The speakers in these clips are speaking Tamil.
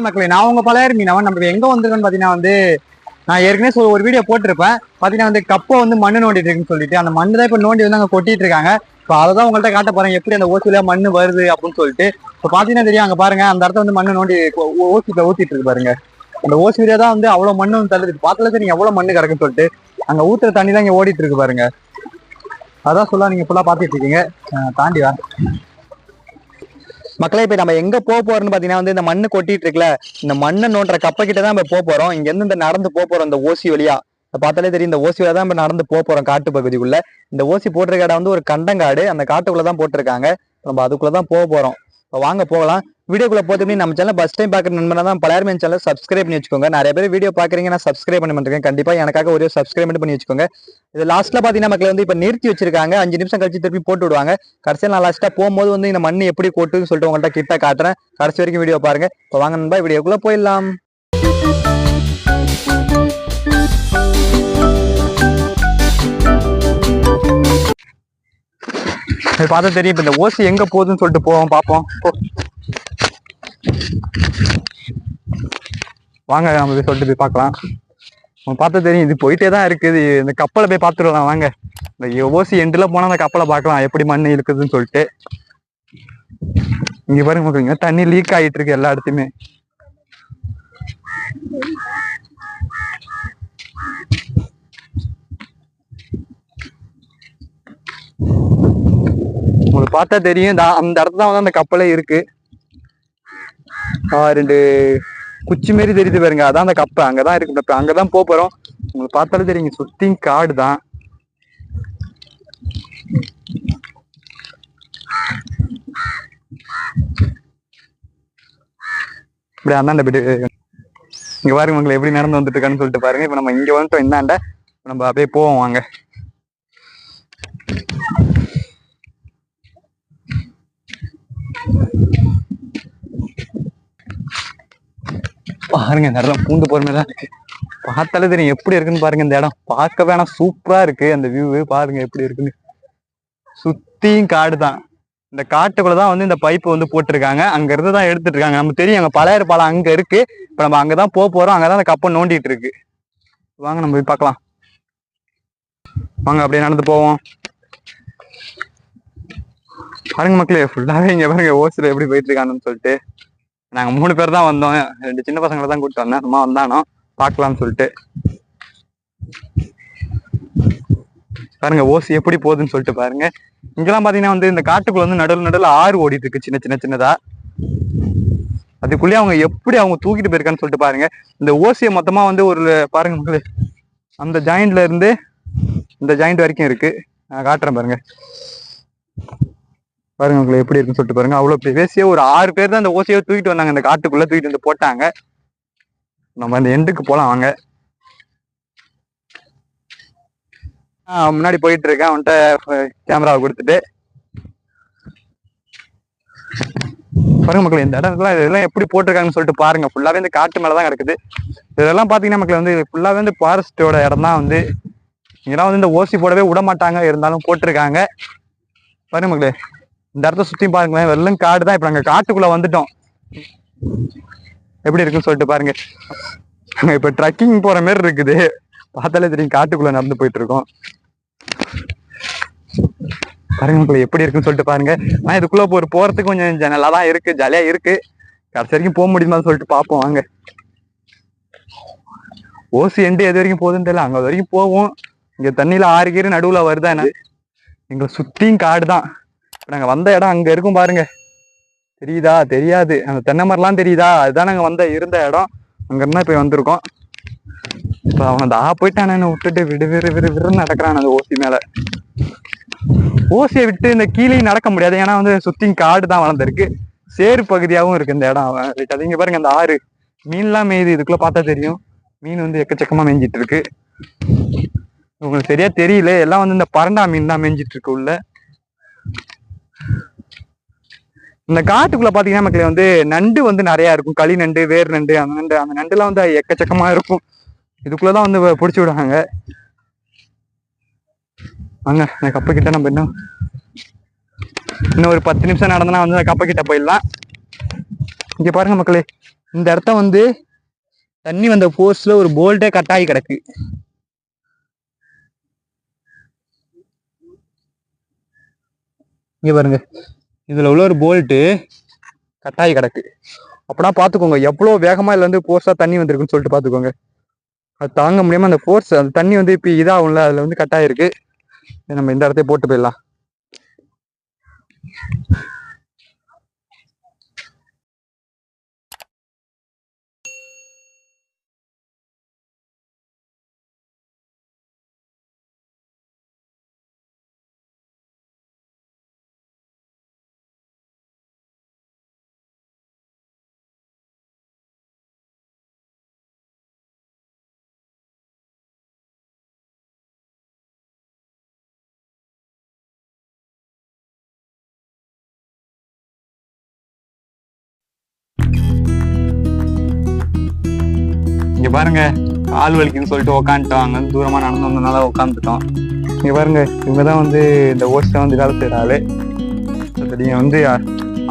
ஹாய் மக்களே நான் உங்க பழைய மீனவன். நம்ம எங்க வந்திருக்கோம்னு பாத்தீங்கன்னா வந்து நான் ஏற்கனவே ஒரு வீடியோ போட்டிருப்பேன். பாத்தீங்கன்னா வந்து கப்பை வந்து மண்ணு நோண்டிட்டு இருக்குன்னு சொல்லிட்டு அந்த மண்ணு தான் இப்ப நோண்டி வந்து அங்க கொட்டிட்டு இருக்காங்க. இப்போ அதை தான் உங்கள்ட்ட காட்ட போறேன். எப்படி அந்த ஓசில மண்ணு வருது அப்படின்னு சொல்லிட்டு. இப்போ பாத்தீங்கன்னா தெரியும் அங்க பாருங்க அந்த இடத்த வந்து மண்ணு நோண்டி ஓசியில ஊத்திட்டு இருக்கு பாருங்க. அந்த ஓசி வழியா தான் வந்து அவ்வளவு மண்ணு வந்து தள்ளுது. பார்த்தாலே தெரியும் எவ்வளவு மண்ணு கிடக்குன்னு சொல்லிட்டு. அங்க ஊத்துற தண்ணி தான் இங்க ஓடிட்டு இருக்கு பாருங்க. அதான் சொல்ல நீங்க ஃபுல்லா பாத்துட்டு இருக்கீங்க. தாண்டி வா. மக்களே இப்போ நம்ம எங்க போக போறோம்னு பாத்தீங்கன்னா வந்து இந்த மண்ணு கொட்டிட்டு இருக்குல்ல இந்த மண்ணை நோண்டுற கப்ப கிட்ட தான் நம்ம போக போறோம். இங்கேருந்து இந்த நடந்து போக போறோம் இந்த ஓசி வழியா. இத பார்த்தாலே தெரியும் இந்த ஓசி வழியா தான் நம்ம நடந்து போக போறோம் காட்டு பகுதிக்குள்ள. இந்த ஓசி போட்டிருக்க இடம் வந்து ஒரு கண்டங்காடு. அந்த காட்டுக்குள்ளே தான் போட்டிருக்காங்க நம்ம அதுக்குள்ளே தான் போக போறோம். வாங்க போகலாம். வீடியோக்குள்ள போதுமே நம்ம சேனல் ஃபஸ்ட் டைம் பார்க்குற நண்பனா தான் பலருமே சேனல் சப்ஸ்கிரைப் பண்ணி வச்சுக்கோங்க. நிறைய பேர் வீடியோ பார்க்குறீங்க நான் சப்ஸ்கிரைப் பண்ணி பண்ணிருக்கேன் கண்டிப்பாக எனக்காக ஒரு சப்ஸ்கிரைப் பண்ணி வச்சுக்கோங்க. இது லாஸ்ட்டில் பார்த்தீங்கன்னா மக்கள் வந்து இப்போ நிறுத்தி வச்சிருக்காங்க. அஞ்சு நிமிஷம் கழிச்சு திருப்பி போட்டு விடுவாங்க. கடைசியில் நான் லாஸ்ட்டாக போகும்போது வந்து இந்த மண்ணு எப்படி கொட்டுன்னு சொல்லிட்டு உங்கள்கிட்ட கிட்ட காட்டுறேன். கடைசி வரைக்கும் வீடியோ பாருங்க. இப்போ வாங்க நண்பா வீடியோக்குள்ளே போயிடலாம். பார்த்தா தெரியும் இப்ப இந்த ஓசி எங்க போகுதுன்னு சொல்லிட்டு போவோம் பார்ப்போம். வாங்க நம்ம போய் சொல்லிட்டு போய் பார்க்கலாம். பார்த்தா தெரியும் இது போயிட்டே தான் இருக்குது. இந்த கப்பலை போய் பார்த்துடலாம் வாங்க. இந்த ஓசி எண்டில் போனால் அந்த கப்பலை பார்க்கலாம். எப்படி மண் இருக்குதுன்னு சொல்லிட்டு. இங்கே பாருங்க மக்கள், தண்ணி லீக் ஆகிட்டு இருக்கு எல்லா இடத்துலயுமே. உங்களுக்கு பார்த்தா தெரியும். இந்த- அந்த இடத்துல தான் வந்து அந்த கப்பலே இருக்கு. ரெண்டு குச்சி மாரி தெரியுது பாருங்க. அதான் அந்த கப்பை. அங்கதான் இருக்கு இப்ப அங்கதான் போக போறோம். உங்களுக்கு பார்த்தாலே தெரியுங்க சுத்தி காடு தான். இப்படி அந்தாண்ட போயிட்டு இங்க பாருங்க உங்களை எப்படி நடந்து வந்துட்டு இருக்கான்னு சொல்லிட்டு பாருங்க. இப்ப நம்ம இங்க வந்துட்டோம். இந்தாண்ட. நம்ம அப்படியே போவோம் வாங்க. பாருங்க இந்த இடம் பூந்து போற மாதிரி தான் இருக்கு. பார்த்தாலே தெரியும் எப்படி இருக்குன்னு பாருங்க இந்த இடம். பார்க்க வேணாம் சூப்பரா இருக்கு அந்த வியூ பாருங்க எப்படி இருக்குன்னு. சுத்தியும் காடு தான். இந்த காட்டுக்குள்ள தான் வந்து இந்த பைப்பு வந்து போட்டிருக்காங்க. அங்க இருந்து தான் எடுத்துட்டு இருக்காங்க. நமக்கு தெரியும் அங்க பழைய பாலம் அங்க இருக்கு. இப்ப நம்ம அங்கதான் போக போறோம். அங்கதான் அந்த கப்பை நோண்டிட்டு இருக்கு. வாங்க நம்ம போய் பார்க்கலாம். வாங்க அப்படியே நடந்து போவோம். பாருங்க மக்களே ஃபுல்லாவே இங்க பாருங்க ஓசில எப்படி போயிட்டு இருக்காங்கன்னு சொல்லிட்டு. நாங்க மூணு பேர் தான் வந்தோம். ரெண்டு சின்ன பசங்களை தான் கூப்பிட்டு வந்தேன். அம்மா வந்தானோ பார்க்கலாம்னு சொல்லிட்டு. பாருங்க ஓசி எப்படி போகுதுன்னு சொல்லிட்டு பாருங்க. இங்கெல்லாம் பாத்தீங்கன்னா வந்து இந்த காட்டுக்குள்ள வந்து நடுவில் நடுவில் ஆறு ஓடிட்டு இருக்கு சின்ன சின்ன சின்னதா. அதுக்குள்ளேயே அவங்க எப்படி அவங்க தூக்கிட்டு போயிருக்கான்னு சொல்லிட்டு பாருங்க. இந்த ஓசியை மொத்தமா வந்து ஒரு பாருங்க மக்களே அந்த ஜாயிண்ட்ல இருந்து இந்த ஜாயிண்ட் வரைக்கும் இருக்கு. நான் காட்டுறேன் பாருங்க. பாருங்க உங்களுக்கு எப்படி இருக்குன்னு சொல்லிட்டு பாருங்க. அவ்வளவு பேசியே ஒரு ஆறு பேர் தான் அந்த ஓசியை தூக்கிட்டு வந்தாங்க. அந்த காட்டுக்குள்ள தூக்கிட்டு வந்து போட்டாங்க. நம்ம அந்த எண்டுக்கு போலாம் வாங்க. முன்னாடி போயிட்டு இருக்கேன். அவன்கிட்ட கேமராவை கொடுத்துட்டு. பாருங்க மக்கள் இந்த இடத்துல இதெல்லாம் எப்படி போட்டிருக்காங்கன்னு சொல்லிட்டு பாருங்க. ஃபுல்லாவே இந்த காட்டு மேலதான் கிடக்குது. இதெல்லாம் பாத்தீங்கன்னா மக்களே வந்து ஃபுல்லாவே வந்து ஃபாரஸ்டோட இடம் தான் வந்து. இங்கெல்லாம் வந்து இந்த ஓசி போடவே விட மாட்டாங்க இருந்தாலும் போட்டிருக்காங்க. பாருங்க மக்களே. இந்த இடத்த சுத்தி பாருங்களேன். வெள்ளம் காடு தான். இப்ப நாங்க காட்டுக்குள்ள வந்துட்டோம். எப்படி இருக்குன்னு சொல்லிட்டு பாருங்க. இப்போ இப்ப ட்ரக்கிங் போற மாதிரி இருக்குது. பார்த்தாலே தெரியும் காட்டுக்குள்ள நடந்து போயிட்டு இருக்கோம். பாருங்க எப்படி இருக்குன்னு சொல்லிட்டு பாருங்க. நான் இதுக்குள்ள ஒரு போறதுக்கு கொஞ்சம் நல்லா தான் இருக்கு. ஜாலியா இருக்கு. கடைசி வரைக்கும் போக முடியுமான்னு சொல்லிட்டு பார்ப்போம். வாங்க. ஓசி எண்டு எது வரைக்கும் போகுதுன்னு தெரியல. அங்க வரைக்கும் போவோம். இங்க தண்ணியில ஆறு கீரை நடுவுல வருதா என்ன? எங்களை சுத்தியும் காடு தான். இப்போ நாங்க வந்த இடம் அங்க இருக்கும் பாருங்க. தெரியுதா? தெரியாது. அந்த தென்னை மரம்லாம் தெரியுதா? அதுதான் நாங்க வந்த இருந்த இடம். அங்க இருந்தா வந்திருக்கோம். இப்போ அவன் தா போயிட்டானே என்ன விட்டுட்டு விடு விறு விறு விறுன்னு நடக்கிறான் அந்த ஓசி மேல. ஓசியை விட்டு இந்த கீழே நடக்க முடியாது. ஏன்னா வந்து சுத்தியும் காடு தான் வளர்ந்துருக்கு. சேரு பகுதியாவும் இருக்கு இந்த இடம். அவன் அது இங்க பாருங்க அந்த ஆறு. மீன்லாம் மேயுது. இதுக்குள்ள பார்த்தா தெரியும். மீன் வந்து எக்கச்சக்கமா மேய்ஞ்சிட்டு இருக்கு உங்களுக்கு சரியா தெரியல. எல்லாம் வந்து இந்த பரண்டா மீன் தான் மேய்ஞ்சிட்டு இருக்கு உள்ள. இந்த காட்டுக்குள்ள பாத்தீங்கன்னா மக்களே வந்து நண்டு வந்து நிறைய இருக்கும். களி நண்டு வேர் நண்டு அந்த நண்டு அந்த நண்டுலாம் வந்து எக்கச்சக்கமா இருக்கும். இதுக்குள்ளதான் வந்து பிடிச்சி விடுவாங்க வாங்க இந்த கப்பை கிட்ட நம்ம இன்னும் இன்னும் ஒரு பத்து நிமிஷம் நடந்தனா வந்து அந்த கப்பை கிட்ட போயிடலாம். இங்க பாருங்க மக்களே இந்த இடத்த வந்து தண்ணி வந்த ஃபோர்ஸ்ல ஒரு போல்டே கட் ஆகி கிடக்கு. இங்க பாருங்க. இதுல உள்ள ஒரு போல்ட்டு கட்டாயி கிடக்கு. அப்படின்னா பார்த்துக்கோங்க எவ்வளவு வேகமா இதுல இருந்து ஃபோர்ஸாக தண்ணி வந்திருக்குன்னு சொல்லிட்டு பார்த்துக்கோங்க அது தாங்க முடியாமல் அந்த ஃபோர்ஸ் அந்த தண்ணி வந்து இப்போ இதாகும்ல அதுல வந்து கட்டாயிருக்கு நம்ம இந்த இடத்தையே போட்டு போயிடலாம். இங்க பாருங்க கால் வலிக்குன்னு சொல்லிட்டு உக்காந்துட்டோம் அங்க தூரமா நடந்து வந்ததுனால உட்காந்துட்டோம் இங்க பாருங்க இவங்க தான் வந்து இந்த ஓஸ்ட வந்து வேலை செய்யற ஆளு. வந்து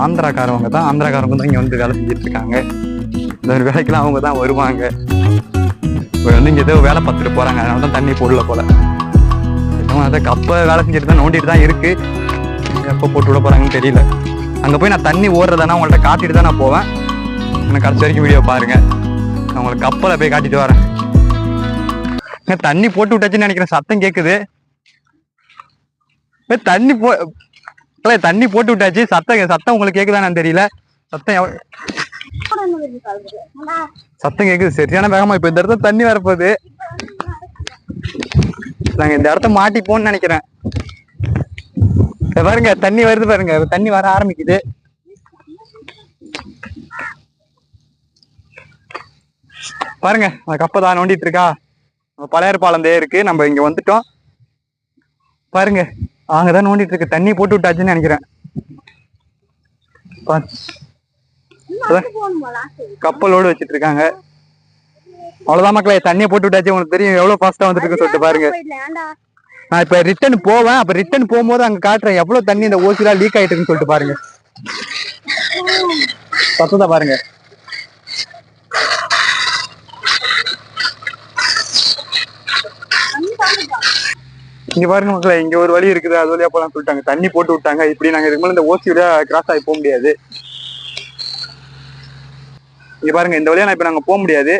ஆந்திராக்காரவங்க தான் ஆந்திராக்காரவங்க தான் இங்க வந்து வேலை செஞ்சுட்டு இருக்காங்க. இந்த ஒரு வேலைக்கெல்லாம் அவங்க தான் வருவாங்க. இப்போ வந்து இங்க ஏதோ வேலை பார்த்துட்டு போறாங்க அதனால தான் தண்ணி போடல போல. அதை கப்பை வேலை செஞ்சுட்டு தான் நோண்டிட்டு தான் இருக்கு. எப்போ போட்டு விட போறாங்கன்னு தெரியல. அங்க போய் நான் தண்ணி ஓடுறதானா உங்கள்ட்ட காட்டிட்டு தான் நான் போவேன். எனக்கு கடைசி வரைக்கும் வீடியோ பாருங்க. உங்களுக்கு கப்பலை போய் காட்டிட்டு வரேன். தண்ணி போட்டு விட்டாச்சுன்னு நினைக்கிறேன். சத்தம் கேக்குது. தண்ணி போ தண்ணி போட்டு விட்டாச்சு. சத்தம் சத்தம் உங்களுக்கு கேக்குதான்னு தெரியல. சத்தம் சத்தம் கேக்குது. சரியான வேகமா இப்ப இந்த இடத்துல தண்ணி வரப்போகுது நாங்க இந்த இடத்த மாட்டிப்போம்னு நினைக்கிறேன். பாருங்க தண்ணி வருது பாருங்க. தண்ணி வர ஆரம்பிக்குது. பாருங்க அந்த கப்பை தான் நோண்டிட்டு இருக்கா? நம்ம பழையாறு பாலந்தே இருக்கு நம்ம இங்க வந்துட்டோம். பாருங்க அங்கதான் நோண்டிட்டு இருக்கு. தண்ணி போட்டு விட்டாச்சுன்னு நினைக்கிறேன். கப்பலோடு வச்சிட்டு இருக்காங்க. அவ்வளவுதான் மக்களே தண்ணியை போட்டு விட்டாச்சு. உங்களுக்கு தெரியும் எவ்வளவு ஃபாஸ்டா வந்துட்டு சொல்லிட்டு பாருங்க. நான் இப்ப ரிட்டர்ன் போவேன். அப்ப ரிட்டர்ன் போகும்போது அங்க காட்டுறேன். எவ்வளவு தண்ணி இந்த ஓசிலா லீக் ஆயிட்டு இருக்குன்னு சொல்லிட்டு பாருங்க. சத்தத்தை பாருங்க. இங்க பாருங்க மக்களே இங்க ஒரு வழி இருக்குது அது வழியா போலாம் சொல்லிட்டாங்க. தண்ணி போட்டு விட்டாங்க. இப்படி நாங்க இதுக்கு மேல இந்த ஓசி வழியா கிராஸ் ஆகி போக முடியாது. இங்க பாருங்க இந்த வழியா நான் இப்ப நாங்க போக முடியாது.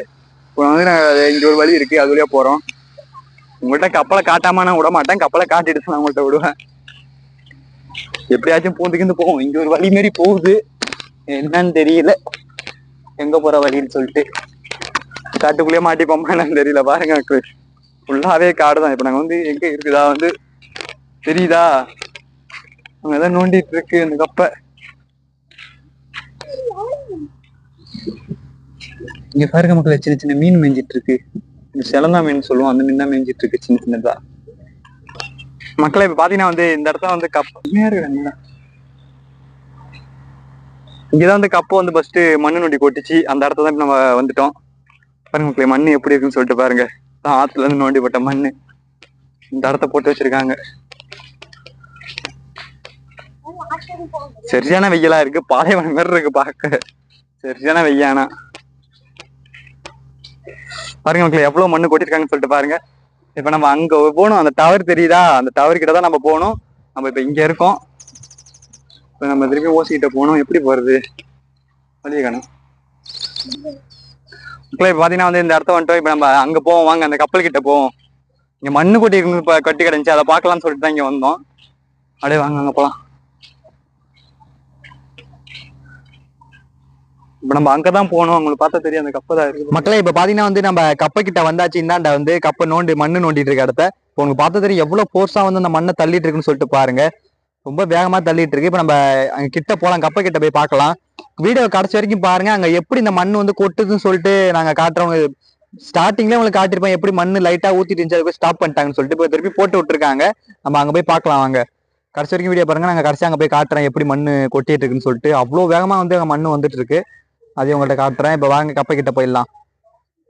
இப்போ வந்து நாங்க இங்க ஒரு வழி இருக்கு அது வழியா போறோம். உங்கள்கிட்ட கப்பலை காட்டாம நான் விட மாட்டேன். கப்பலை காட்டிட்டு நான் உங்கள்கிட்ட விடுவேன். எப்படியாச்சும் பூந்துக்கிந்து போவோம். இங்க ஒரு வழி மாரி போகுது. என்னன்னு தெரியல. எங்க போற வழின்னு சொல்லிட்டு. காட்டுக்குள்ளேயே மாட்டிப்போமா என்னன்னு தெரியல. பாருங்க ஃபுல்லாவே காடு தான் இப்ப நாங்க வந்து எங்க இருக்குதா வந்து தெரியுதா? அங்கதான் நோண்டிட்டு இருக்கு இந்த கப்பை. இங்க பாருங்க மக்களே சின்ன சின்ன மீன் மேஞ்சிட்டு இருக்கு. இந்த சிலந்தா மீன் சொல்லுவோம். அந்த மீன் தான் மேய்ஞ்சிட்டு இருக்கு சின்ன சின்னதா. மக்களை இப்ப பாத்தீங்கன்னா வந்து இந்த இடத்துல வந்து கப் இங்கதான் வந்து கப்பை வந்து ஃபர்ஸ்ட் மண்ணு நொண்டி கொட்டிச்சு. அந்த இடத்துல தான் நம்ம வந்துட்டோம். பாருங்க மக்களே மண்ணு எப்படி இருக்குன்னு சொல்லிட்டு பாருங்க. ஆத்துல இருந்து நோண்டிப்பட்ட மண்ணு. இந்த இடத்த போட்டு வச்சிருக்காங்க. சரியான வெயிலா இருக்கு. பாலைவனம் மாதிரி இருக்கு பார்க்க சரியான வெய்யானா பாருங்க மக்களே எவ்வளவு மண்ணு கொட்டிருக்காங்கன்னு சொல்லிட்டு பாருங்க. இப்ப நம்ம அங்க போகணும் அந்த டவர் தெரியுதா? அந்த டவர் கிட்ட தான் நம்ம போகணும் நம்ம இப்ப இங்க இருக்கோம். இப்ப நம்ம திருப்பி ஓசிக்கிட்ட போகணும் எப்படி போறது? வழியை காணும். மக்களே பார்த்தீங்கன்னா வந்து இந்த இடத்த வந்துட்டோம் இப்போ நம்ம அங்கே போவோம் வாங்க அந்த கப்பல் கிட்ட போவோம். இங்கே மண்ணு கொட்டி இருந்து இப்போ கட்டி கிடந்துச்சு அதை பார்க்கலாம்னு சொல்லிட்டு தான் இங்கே வந்தோம். அப்படியே வாங்க அங்கே போகலாம் இப்போ நம்ம அங்கே தான் போகணும் உங்களுக்கு பார்த்தா தெரியும் அந்த கப்பை தான் இருக்கு மக்களே இப்போ பார்த்தீங்கன்னா வந்து நம்ம கப்பை கிட்ட வந்தாச்சு இந்தாண்ட வந்து கப்பை நோண்டி மண்ணு நோண்டிட்டு இருக்க இடத்த. இப்போ உங்களுக்கு பார்த்தா தெரியும் எவ்வளோ ஃபோர்ஸாக வந்து அந்த மண்ணை தள்ளிட்டு இருக்குன்னு சொல்லிட்டு பாருங்க. ரொம்ப வேகமாக தள்ளிட்டு இருக்கு. இப்போ நம்ம அங்க கிட்ட போகலாம் கப்பை கிட்ட போய் பார்க்கலாம். வீடியோ கடைசி வரைக்கும் பாருங்க. அங்க எப்படி இந்த மண் வந்து கொட்டுதுன்னு சொல்லிட்டு நாங்க காட்டுறவங்க ஸ்டார்டிங்ல உங்களுக்கு காட்டிருப்போம் எப்படி மண்ணு லைட்டா ஊத்திட்டு இருந்துச்சு அதுக்கு ஸ்டாப் பண்ணிட்டாங்கன்னு சொல்லிட்டு இப்போ திருப்பி போட்டு விட்டுருக்காங்க. நம்ம அங்க போய் பார்க்கலாம் வாங்க. கடைசி வரைக்கும் வீடியோ பாருங்க. நாங்க கடைசி அங்க போய் காட்டுறேன். எப்படி மண்ணு கொட்டிட்டு இருக்குன்னு சொல்லிட்டு. அவ்வளோ வேகமா வந்து அங்க மண்ணு வந்துட்டு இருக்கு. அதையும் உங்கள்ட்ட காட்டுறேன். இப்போ வாங்க கப்பை கிட்ட போயிடலாம்.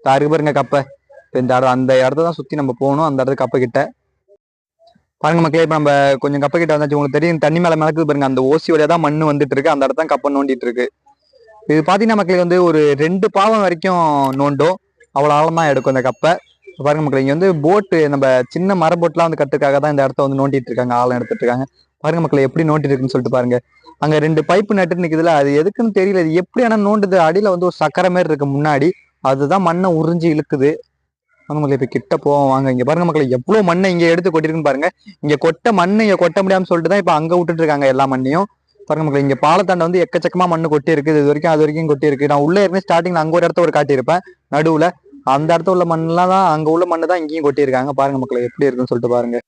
தாருக்கு பாருங்க கப்பை. இந்த இடம் அந்த இடத்த தான் சுத்தி நம்ம போகணும். அந்த இடத்துக்கு கப்பை கிட்ட. பாருங்க மக்களே இப்ப நம்ம கொஞ்சம் கப்பை கிட்ட வந்தாச்சு. உங்களுக்கு தெரியும் தண்ணி மேல மிளக்குது பாருங்க. அந்த ஓசி வழியா தான் மண்ணு வந்துட்டு இருக்கு அந்த இடத்தான் கப்பை நோண்டிட்டு இருக்கு. இது பாத்தீங்கன்னா மக்களுக்கு வந்து ஒரு ரெண்டு பாவம் வரைக்கும் நோண்டும். அவ்வளவு ஆழமா எடுக்கும் இந்த கப்பை. பாருங்க மக்கள் இங்க வந்து போட்டு நம்ம சின்ன மர போட்லாம் வந்து கட்டுக்காக தான் இந்த இடத்த வந்து நோண்டிட்டு இருக்காங்க. ஆழம் எடுத்துட்டு இருக்காங்க. பாருங்க மக்களை எப்படி நோண்டிட்டு இருக்குன்னு சொல்லிட்டு பாருங்க. அங்க ரெண்டு பைப்பு நட்டு நிக்குதுல அது எதுக்குன்னு தெரியல. இது எப்படி ஆனா நோண்டுது? அடியில வந்து ஒரு சக்கரை மாதிரி இருக்கு முன்னாடி. அதுதான் மண்ணை உறிஞ்சி இழுக்குது. வாங்க மக்களே இப்போ கிட்ட போவோம் வாங்க. இங்கே பாருங்க மக்களை எவ்வளோ மண்ணை இங்கே எடுத்து கொட்டிருக்குன்னு பாருங்க. இங்கே கொட்ட மண்ணை இங்கே கொட்ட முடியாமல் சொல்லிட்டு தான் இப்போ அங்கே விட்டுட்டு இருக்காங்க எல்லா மண்ணையும். பாருங்க மக்களை இங்கே பாலத்தாண்ட வந்து எக்கச்சக்கமா மண்ணு கொட்டி இருக்குது இது வரைக்கும் அது வரைக்கும் கொட்டி இருக்கு நான் உள்ளே இருந்து ஸ்டார்டிங்ல அங்கே ஒரு இடத்த ஒரு காட்டியிருப்பேன். நடுவில் அந்த இடத்துல உள்ள மண்ணெல்லாம் தான் அங்கே உள்ள மண்ணு தான் இங்கேயும் கொட்டியிருக்காங்க. பாருங்க மக்களை எப்படி இருக்குன்னு சொல்லிட்டு பாருங்க.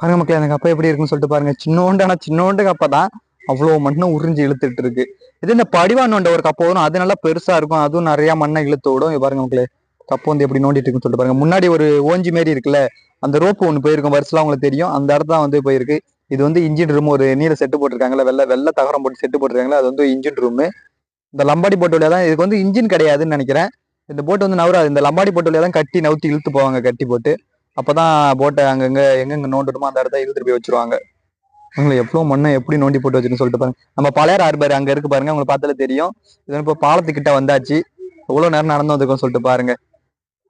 பாருங்க மக்களே அந்த கப்பை எப்படி இருக்குன்னு சொல்லிட்டு பாருங்க. சின்னோண்டு ஆனால் சின்னோண்டு கப்பை தான். அவ்வளோ மண்ணை உறிஞ்சி இழுத்துட்டு இருக்கு. இது இந்த படிவானோண்ட ஒரு கப்பு வரும். அது நல்லா பெருசா இருக்கும். அதுவும் நிறைய மண்ணை இழுத்து விடும். இங்க பாருங்க மக்களே கப்பு வந்து எப்படி நோண்டிட்டு இருக்குன்னு சொல்லிட்டு பாருங்க. முன்னாடி ஒரு ஓஞ்சி மாரி இருக்குல்ல அந்த ரோப்பு ஒன்று போயிருக்கும். வருஷம் உங்களுக்கு தெரியும். அந்த இடத்துல தான் வந்து போயிருக்கு. இது வந்து இன்ஜின் ரூம் ஒரு நீல செட்டு போட்டிருக்காங்கல்ல வெள்ளை வெள்ளை தகரம் போட்டு செட்டு போட்டிருக்காங்களா அது வந்து இன்ஜின் ரூமு இந்த லம்பாடி போட்டு தான் இதுக்கு வந்து இன்ஜின் கிடையாதுன்னு நினைக்கிறேன். இந்த போட்டு வந்து நவராது இந்த லம்பாடி போட்டு தான் கட்டி நவுத்தி இழுத்து போவாங்க கட்டி போட்டு. அப்போதான் போட்டை அங்கங்க எங்கெங்க நோண்டணுமோ அந்த இடத்த இழுத்துட்டு போய் வச்சிருவாங்க. உங்களை எவ்வளவு மண்ணை எப்படி நோண்டி போட்டு வச்சுன்னு சொல்லிட்டு பாருங்க. நம்ம பழைய ஆர்பர் அங்க இருக்கு பாருங்க உங்களுக்கு பார்த்தாலே தெரியும். இது இப்போ பாலத்துக்கிட்ட வந்தாச்சு. எவ்வளவு நேரம் நடந்து வந்திருக்கோம் சொல்லிட்டு பாருங்க.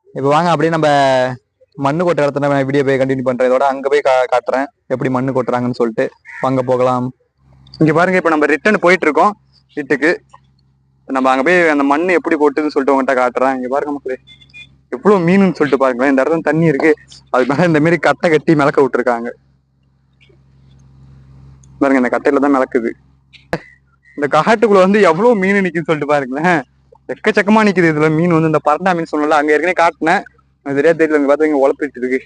இப்போ வாங்க அப்படியே நம்ம மண்ணு கொட்டுற இடத்துல நான் வீடியோ போய் கண்டினியூ பண்றேன். இதோட அங்க போய் கா- காட்டுறேன். எப்படி மண்ணு கொட்டுறாங்கன்னு சொல்லிட்டு. அங்கே போகலாம். இங்க பாருங்க இப்போ நம்ம ரிட்டர்ன் போயிட்டு இருக்கோம் வீட்டுக்கு. நம்ம அங்க போய் அந்த மண்ணு எப்படி கொட்டுதுன்னு சொல்லிட்டு உங்ககிட்ட காட்டுறேன். இங்க பாருங்க மக்களே. எவ்வளவு மீனுன்னு சொல்லிட்டு பாருங்களேன். இந்த இடத்துல தண்ணி இருக்கு. அது மேல இந்த மாதிரி கட்டை கட்டி மிளக்க விட்டுருக்காங்க. பாருங்க இந்த கட்டையில தான் மிளக்குது. இந்த காட்டுக்குள்ள வந்து எவ்வளவு மீன் நிக்குன்னு சொல்லிட்டு பாருங்களேன். எக்கச்சக்கமா நிக்குது இதுல மீன் வந்து. இந்த பரண்டா மீன் சொன்னல அங்க ஏற்கனவே காட்டினேன். சரியா தெரியல இங்க பாத்தீங்க உழப்பிட்டு இருக்கு.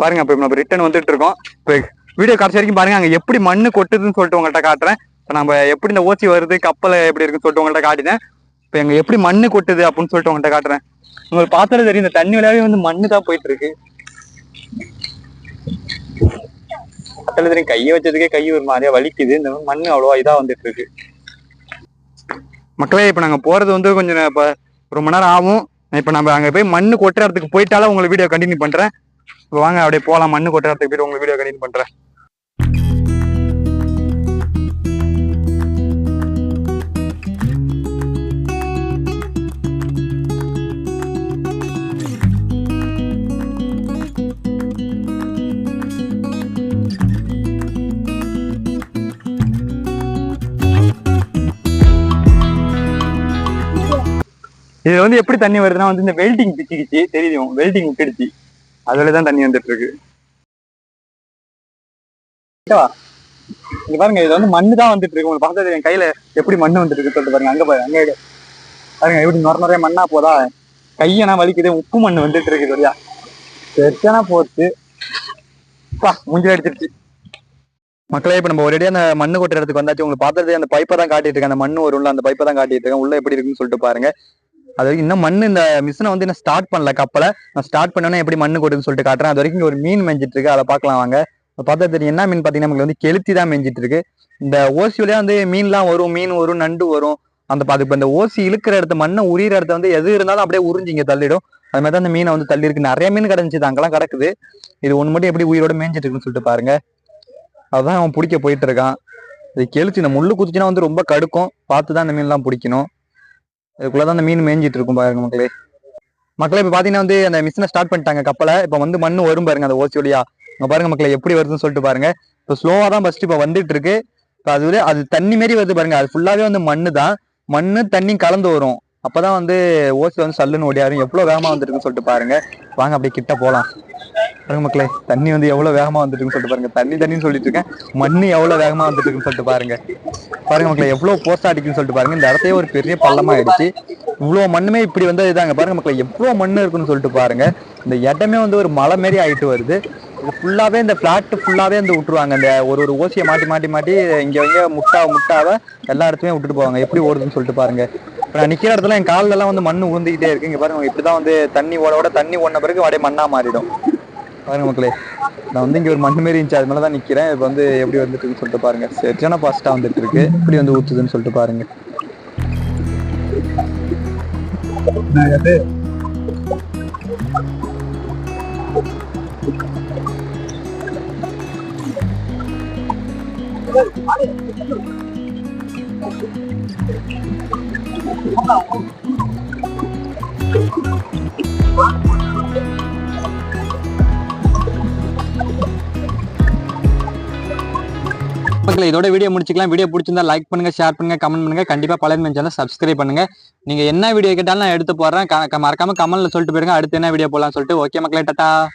பாருங்க அப்ப நம்ம ரிட்டர்ன் வந்துட்டு இருக்கோம். இப்ப வீடியோ கடைசி வரைக்கும் பாருங்க அங்க எப்படி மண்ணு கொட்டுதுன்னு சொல்லிட்டு உங்கள்ட்ட காட்டுறேன். இப்ப நம்ம எப்படி இந்த ஓசி வருது கப்பல் எப்படி இருக்குன்னு சொல்லிட்டு உங்கள்ட்ட காட்டினேன். இப்ப எங்க எப்படி மண்ணு கொட்டுது அப்படின்னு சொல்லிட்டு உங்கள்ட்ட காட்டுறேன். உங்களுக்கு பார்த்தாலே தெரியும் இந்த தண்ணி விளையாவே வந்து மண்ணு தான் போயிட்டு இருக்கு. சில தெரியும் கையை வச்சதுக்கே கை ஒரு மாதிரியா வலிக்குது. இந்த மண்ணு அவ்வளவா இதா வந்துட்டு இருக்கு மக்களே இப்ப நாங்க போறது வந்து கொஞ்சம் நே- ஒரு ரொம்ப நேரம் ஆகும். இப்ப நம்ம அங்க போய் மண்ணு கொட்டுற இடத்துக்கு போயிட்டாலும் உங்களுக்கு வீடியோ கண்டினியூ பண்றேன். இப்ப வாங்க அப்படியே போலாம். மண்ணு கொட்டுற இடத்துக்கு போயிட்டு உங்களுக்கு வீடியோ கண்டினியூ பண்றேன். இது வந்து எப்படி தண்ணி வருதுன்னா வந்து இந்த வெல்டிங் பிச்சுக்கிச்சு. தெரியும் வெல்டிங் விட்டுடுச்சு. அதுல தான் தண்ணி வந்துட்டு இருக்கு. இங்க பாருங்க இது வந்து மண்ணு தான் வந்துட்டு இருக்கு. உங்களுக்கு பார்த்தது என் கையில எப்படி மண்ணு வந்துட்டு இருக்கு சொல்லிட்டு பாருங்க. அங்க பாருங்க அங்க பாருங்க எப்படி நொர நிறைய மண்ணா போதா? கையனா வலிக்குது உப்பு மண்ணு வந்துட்டு இருக்கு சரியா? சரியான போச்சு. பா அடிச்சிருச்சு. மக்களே இப்ப நம்ம ஒரேடியா அந்த மண்ணு கொட்டுற இடத்துக்கு வந்தாச்சு. உங்களுக்கு பார்த்தது அந்த பைப்பை தான் காட்டிட்டு இருக்கேன். அந்த மண்ணு வரும்ல அந்த பைப்பை தான் காட்டிட்டு இருக்கேன். உள்ள எப்படி இருக்குன்னு சொல்லிட்டு பாருங்க. அது வரைக்கும் இன்னும் மண் இந்த மிஷினை வந்து இன்னும் ஸ்டார்ட் பண்ணல கப்பலை. நான் ஸ்டார்ட் பண்ணோன்னே எப்படி மண்ணு கொடுன்னு சொல்லிட்டு காட்டுறேன். அது வரைக்கும் ஒரு மீன் மெஞ்சிட்டு இருக்கு அதை பார்க்கலாம் வாங்க. பார்த்தா தெரியும் என்ன மீன் பார்த்தீங்கன்னா நமக்கு வந்து கெளுத்தி தான் மெஞ்சிட்டு இருக்கு இந்த ஓசி வழியா வந்து மீன்லாம் வரும் மீன் வரும் நண்டு வரும். அந்த பா- இந்த ஓசி இழுக்கிற இடத்த மண்ணை உரியிற இடத்த வந்து எது இருந்தாலும் அப்படியே உறிஞ்சி இங்கே தள்ளிடும். அது மாதிரி தான் அந்த மீனை வந்து தள்ளி இருக்கு நிறைய மீன் கிடந்துச்சு. அங்கெல்லாம் கிடக்குது. இது ஒன்று மட்டும் எப்படி உயிரோட மேய்ஞ்சிட்டு இருக்குன்னு சொல்லிட்டு பாருங்க. அதுதான் அவன் பிடிக்க போயிட்டு இருக்கான். இது கெளுத்தி இந்த முள்ளு குத்துச்சுன்னா வந்து ரொம்ப கடுக்கும். பார்த்து தான் அந்த மீன்லாம் பிடிக்கணும். இதுக்குள்ளதான் அந்த மீன் மேய்ஞ்சிட்டு இருக்கும் பாருங்க மக்களே. மக்களே இப்போ பாத்தீங்கன்னா வந்து அந்த மிஷினை ஸ்டார்ட் பண்ணிட்டாங்க கப்பலை. இப்போ வந்து மண்ணு வரும் பாருங்க அந்த ஓசி வழியா. இங்கே பாருங்க மக்களே எப்படி வருதுன்னு சொல்லிட்டு பாருங்க. இப்போ ஸ்லோவாக தான் ஃபர்ஸ்ட் இப்போ வந்துட்டு இருக்கு இப்போ அது அது தண்ணி மாரி வருது பாருங்க. அது ஃபுல்லாவே வந்து மண்ணு தான் மண்ணு தண்ணி கலந்து வரும். அப்பதான் வந்து ஓசி வந்து சல்லுன்னு ஓடியாரும். எவ்வளவு வேகமா வந்துருக்குன்னு சொல்லிட்டு பாருங்க. வாங்க அப்படியே கிட்ட போலாம். பாருங்க மக்களே தண்ணி வந்து எவ்வளவு வேகமா வந்துட்டுன்னு சொல்லிட்டு பாருங்க. தண்ணி தண்ணின்னு சொல்லிட்டு இருக்கேன். மண்ணு எவ்வளவு வேகமா வந்துருக்குன்னு சொல்லிட்டு பாருங்க. பாருங்க மக்களே எவ்வளவு போஸ்ட் அடிக்குன்னு சொல்லிட்டு பாருங்க. இந்த இடத்தையே ஒரு பெரிய பள்ளமா ஆயிடுச்சு இவ்வளவு மண்ணுமே இப்படி வந்து இதாங்க. பாருங்க மக்களே எவ்வளவு மண்ணு இருக்குன்னு சொல்லிட்டு பாருங்க. இந்த இடமே வந்து ஒரு மலை மாரி ஆயிட்டு வருது. ஃபுல்லாவே இந்த பிளாட் ஃபுல்லாவே வந்து விட்டுருவாங்க. இந்த ஒரு ஒரு ஓசியை மாட்டி மாட்டி மாட்டி இங்க இங்க முட்டா முட்டாவை எல்லா இடத்துலயும் விட்டுட்டு போவாங்க. எப்படி ஓடுதுன்னு சொல்லிட்டு பாருங்க. இப்போ நான் நிற்கிற இடத்துல என் காலிலலாம் வந்து மண் உழுந்துக்கிட்டே இருக்கு. இங்கே பாருங்க இப்படி தான் வந்து தண்ணி ஓட விட தண்ணி ஓடின பிறகு அப்படியே மண்ணாக மாறிடும். பாருங்க மக்களே நான் வந்து இங்கே ஒரு மண் மாரி இருந்துச்சு அது மேலே தான் நிற்கிறேன் இப்போ வந்து எப்படி வந்துட்டுருக்குன்னு சொல்லிட்டு பாருங்க. சரியான பாஸ்ட்டாக வந்துட்டு இருக்கு இப்படி வந்து ஊற்றுதுன்னு சொல்லிட்டு பாருங்க. Thank you. இதோட வீடியோ முடிச்சுக்கலாம். வீடியோ பிடிச்சிருந்தா லைக் பண்ணுங்க ஷேர் பண்ணுங்க கமெண்ட் பண்ணுங்க. கண்டிப்பா பழைய சேனல் சப்ஸ்கிரைப் பண்ணுங்க. நீங்க என்ன வீடியோ கேட்டாலும் நான் எடுத்து போடுறேன். க- மறக்காம கமெண்ட்ல சொல்லிட்டு போயிருங்க. அடுத்து என்ன வீடியோ போடலாம் சொல்லிட்டு. ஓகே மக்களே டாட்டா.